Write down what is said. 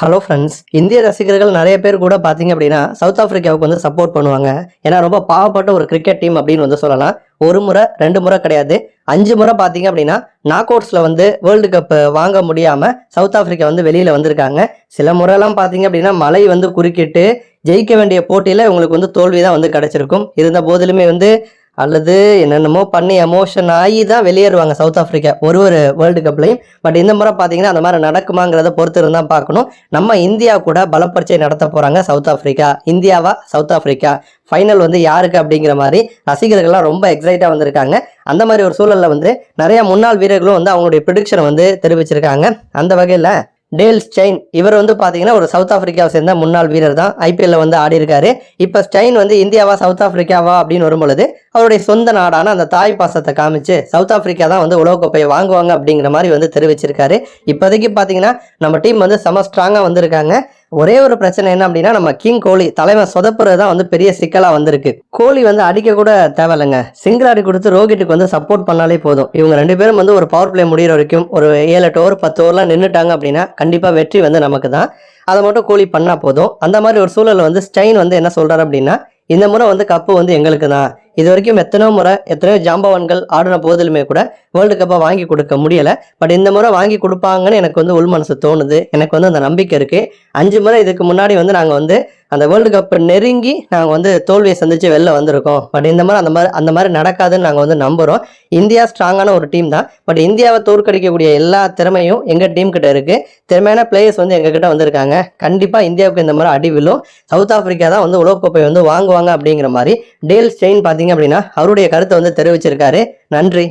Hello friends இந்திய ரசிகர்கள் நிறைய பேர் கூட பார்த்தீங்க அப்படின்னா சவுத் ஆஃப்ரிக்காவுக்கு வந்து சப்போர்ட் பண்ணுவாங்க. ஏன்னா ரொம்ப பாவப்பட்ட ஒரு கிரிக்கெட் டீம் அப்படின்னு வந்து சொல்லலாம். ஒரு முறை ரெண்டு முறை கிடையாது. அஞ்சு முறை பார்த்தீங்க அப்படின்னா நாக் அவுட்ஸில் வந்து வேர்ல்டு கப் வாங்க முடியாமல் சவுத் ஆஃப்ரிக்கா வந்து வெளியில் வந்திருக்காங்க. சில முறைலாம் பார்த்தீங்க அப்படின்னா மழை வந்து குறுக்கிட்டு ஜெயிக்க வேண்டிய போட்டியில் உங்களுக்கு வந்து தோல்வி தான் வந்து கிடச்சிருக்கும். இருந்த போதிலுமே வந்து அல்லது என்னென்னமோ பண்ணி எமோஷன் ஆகி தான் வெளியேறுவாங்க சவுத் ஆஃப்ரிக்கா ஒரு ஒரு வேர்ல்டு கப்லையும் பட் இந்த முறை பார்த்தீங்கன்னா அந்த மாதிரி நடக்குமாங்கிறத பொறுத்து இருந்தால் பார்க்கணும். நம்ம இந்தியா கூட பலப்பரிச்சை நடத்த போகிறாங்க சவுத் ஆஃப்ரிக்கா இந்தியாவா? சவுத் ஆஃப்ரிக்கா ஃபைனல் வந்து யாருக்கு அப்படிங்கிற மாதிரி ரசிகர்கள்லாம் ரொம்ப எக்ஸைட்டாக வந்திருக்காங்க. அந்த மாதிரி ஒரு சூழலில் வந்து நிறைய முன்னாள் வீரர்களும் வந்து அவங்களுடைய ப்ரிடிக்ஷனை வந்து தெரிவிச்சிருக்காங்க. அந்த வகையில் டேல் ஸ்டெயின். இவர் வந்து பார்த்தீங்கன்னா ஒரு சவுத் ஆஃப்ரிக்காவை சேர்ந்த முன்னாள் வீரர் தான். ஐபிஎல்ல வந்து ஆடி இருக்காரு இப்போ ஸ்டெயின் வந்து இந்தியாவா சவுத் ஆஃப்ரிக்காவா அப்படின்னு வரும்பொழுது அவருடைய சொந்த நாடான அந்த தாய் பாசத்தை காமிச்சு சவுத் ஆஃப்ரிக்கா தான் வந்து உலகக்கோப்பையை வாங்குவாங்க அப்படிங்கிற மாதிரி வந்து தெரிவிச்சிருக்காரு. இப்போதைக்கு பார்த்தீங்கன்னா நம்ம டீம் வந்து செம ஸ்ட்ராங்காக வந்திருக்காங்க. ஒரே ஒரு பிரச்சனை என்ன அப்படின்னா நம்ம கிங் கோலி தலைவன் சொதப்புறது தான் வந்து பெரிய சிக்கலாக வந்திருக்கு. கோலி வந்து அடிக்க கூட தேவையில்லைங்க. சிங்கிள் அடி கொடுத்து ரோஹிட்டுக்கு வந்து சப்போர்ட் பண்ணாலே போதும். இவங்க ரெண்டு பேரும் வந்து ஒரு பவர் பிளே முடிகிற வரைக்கும் ஒரு ஏழு எட்டு ஓவர் பத்து ஓவர்லாம் நின்றுட்டாங்க அப்படின்னா கண்டிப்பாக வெற்றி வந்து நமக்கு தான் அதை மட்டும் கோலி பண்ணால் போதும். அந்த மாதிரி ஒரு சூழலில் வந்து ஸ்டைன் வந்து என்ன சொல்கிறாரு அப்படின்னா இந்த முறை வந்து கப்பு வந்து எங்களுக்கு தான் இது வரைக்கும் எத்தனையோ முறை எத்தனையோ ஜாம்பவான்கள் ஆடின போதிலுமே கூட வேர்ல்டு கப்பை வாங்கி கொடுக்க முடியலை. பட் இந்த முறை வாங்கி கொடுப்பாங்கன்னு எனக்கு வந்து உள் மனசு தோணுது. எனக்கு வந்து அந்த நம்பிக்கை இருக்குது அஞ்சு முறை இதுக்கு முன்னாடி வந்து நாங்கள் வந்து அந்த வேர்ல்டு கப்பை நெருங்கி நாங்கள் வந்து தோல்வியை சந்தித்து வெளில வந்திருக்கோம். பட் இந்த மாதிரி அந்த மாதிரி அந்த மாதிரி நடக்காதுன்னு நாங்கள் வந்து நம்புகிறோம் இந்தியா ஸ்ட்ராங்கான ஒரு டீம் தான். பட் இந்தியாவை தோற்கடிக்கக்கூடிய எல்லா திறமையும் எங்கள் டீம் கிட்ட இருக்குது திறமையான பிளேயர்ஸ் வந்து எங்ககிட்ட வந்திருக்காங்க. கண்டிப்பாக இந்தியாவுக்கு இந்த மாதிரி அடி விழும். சவுத் ஆஃப்ரிக்கா தான் வந்து உலகக்கோப்பை வந்து வாங்குவாங்க அப்படிங்கிற மாதிரி. டேல் ஸ்டெயின் பார்த்தீங்க அப்படின்னா அவருடைய கருத்தை வந்து தெரிவிச்சிருக்காரு. நன்றி.